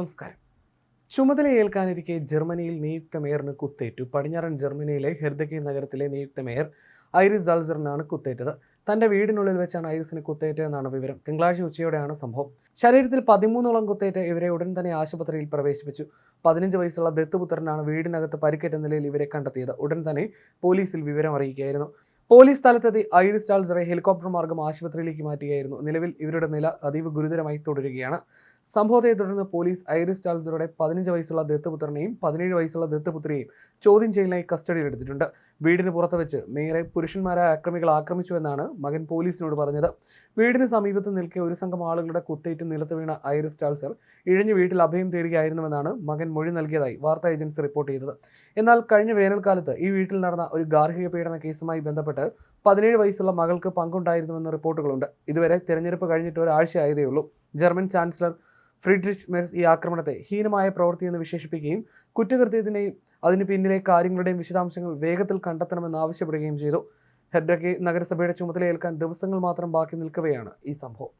നമസ്കാരം. ചുമതലയേൽക്കാനിരിക്കെ ജർമ്മനിയിൽ നിയുക്ത മേയറിന് കുത്തേറ്റു. പടിഞ്ഞാറൻ ജർമ്മനിയിലെ ഹെർദഗി നഗരത്തിലെ നിയുക്ത മേയർ ഐറിസ് ദാൾസറിനാണ് കുത്തേറ്റത്. തന്റെ വീടിനുള്ളിൽ വെച്ചാണ് ഐറിസിന് കുത്തേറ്റതെന്നാണ് വിവരം. തിങ്കളാഴ്ച ഉച്ചയോടെയാണ് സംഭവം. ശരീരത്തിൽ പതിമൂന്നോളം കുത്തേറ്റ ഇവരെ ഉടൻ തന്നെ ആശുപത്രിയിൽ പ്രവേശിപ്പിച്ചു. പതിനഞ്ച് വയസ്സുള്ള ദത്തുപുത്രനാണ് വീടിനകത്ത് പരിക്കേറ്റ നിലയിൽ ഇവരെ കണ്ടെത്തിയത്. ഉടൻ തന്നെ പോലീസിൽ വിവരം അറിയിക്കുകയായിരുന്നു പോലീസ് സ്ഥലത്തെത്തി ഐറിസ് സ്റ്റാൾസറെ ഹെലികോപ്റ്റർ മാർഗം ആശുപത്രിയിലേക്ക് മാറ്റുകയായിരുന്നു. നിലവിൽ ഇവരുടെ നില അതീവ ഗുരുതരമായി തുടരുകയാണ്. സംഭവത്തെ തുടർന്ന് പോലീസ് ഐറിസ് സ്റ്റാൾസറുടെ പതിനഞ്ച് വയസ്സുള്ള ദത്തുപുത്രനെയും പതിനേഴ് വയസ്സുള്ള ദത്തുപുത്രിയെയും ചോദ്യം ചെയ്യലിനായി കസ്റ്റഡിയിലെടുത്തിട്ടുണ്ട് വീടിന് പുറത്ത് വെച്ച് മേയറെ പുരുഷന്മാരായ അക്രമികൾ ആക്രമിച്ചുവെന്നാണ് മകൻ പോലീസിനോട് പറഞ്ഞത്. വീടിന് സമീപത്ത് നിൽക്കിയ ഒരു സംഘം ആളുകളുടെ കുത്തേറ്റ് നിലത്ത് വീണ ഐറിസ് സ്റ്റാൾസർ ഇഴഞ്ഞു വീട്ടിൽ അഭയം തേടുകയായിരുന്നുവെന്നാണ് മകൻ മൊഴി നൽകിയതായി വാർത്താ ഏജൻസി റിപ്പോർട്ട് ചെയ്തത്. എന്നാൽ കഴിഞ്ഞ വേനൽക്കാലത്ത് ഈ വീട്ടിൽ നടന്ന ഒരു ഗാർഹിക പീഡന കേസുമായി ബന്ധപ്പെട്ട് പതിനേഴ് വയസ്സുള്ള മകൾക്ക് പങ്കുണ്ടായിരുന്നുവെന്ന് റിപ്പോർട്ടുകളുണ്ട്. ഇതുവരെ തിരഞ്ഞെടുപ്പ് കഴിഞ്ഞിട്ട് ഒരാഴ്ച ആയതേ ഉള്ളൂ. ജർമ്മൻ ചാൻസലർ ഫ്രിഡ്രിഷ് മെർസ് ഈ ആക്രമണത്തെ ഹീനമായ പ്രവൃത്തി എന്ന് വിശേഷിപ്പിക്കുകയും കുറ്റകൃത്യത്തിന്റെയും അതിന് പിന്നിലെ കാര്യങ്ങളുടെയും വിശദാംശങ്ങൾ വേഗത്തിൽ കണ്ടെത്തണമെന്ന് ആവശ്യപ്പെടുകയും ചെയ്തു. ഹെഡ്ഡക്കെ നഗരസഭയുടെ ചുമതലയേൽക്കാൻ ദിവസങ്ങൾ മാത്രം ബാക്കി നിൽക്കവെയാണ് ഈ സംഭവം.